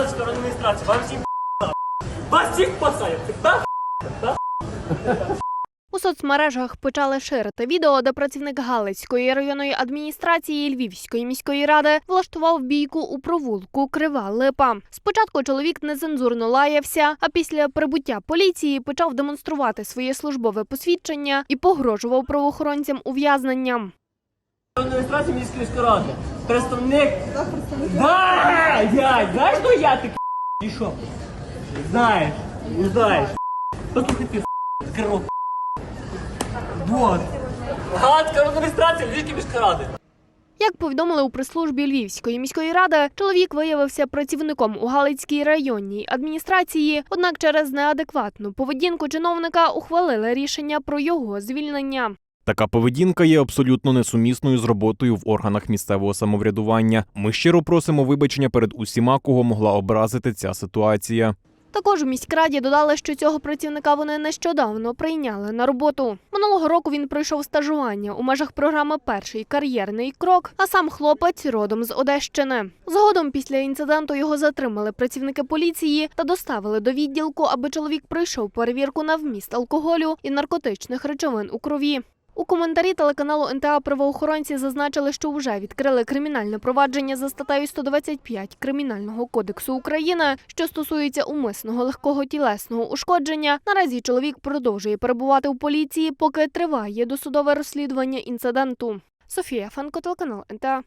Галицька адміністрація, вам всім вас всіх посадять. Да? У соцмережах почали ширити відео, де працівник Галицької районної адміністрації Львівської міської ради влаштував бійку у провулку Крива Липа. Спочатку чоловік нецензурно лаявся, а після прибуття поліції почав демонструвати своє службове посвідчення і погрожував правоохоронцям ув'язненням. Адміністрація міської ради. Представник. Да, я, знаєш, хто я такий? І що? Знаєш, не знаєш. Послухай ти, кров. Вот. Галицька адміністрація Львівської міської ради. Як повідомили у прес-службі Львівської міської ради, чоловік виявився працівником у Галицькій районній адміністрації, однак через неадекватну поведінку чиновника ухвалили рішення про його звільнення. Така поведінка є абсолютно несумісною з роботою в органах місцевого самоврядування. Ми щиро просимо вибачення перед усіма, кого могла образити ця ситуація. Також у міськраді додали, що цього працівника вони нещодавно прийняли на роботу. Минулого року він пройшов стажування у межах програми Перший кар'єрний крок, а сам хлопець родом з Одещини. Згодом після інциденту його затримали працівники поліції та доставили до відділку, аби чоловік пройшов перевірку на вміст алкоголю і наркотичних речовин у крові. У коментарі телеканалу НТА правоохоронці зазначили, що вже відкрили кримінальне провадження за статтею 125 Кримінального кодексу України, що стосується умисного легкого тілесного ушкодження. Наразі чоловік продовжує перебувати у поліції, поки триває досудове розслідування інциденту. Софія Фанко, телеканал НТА.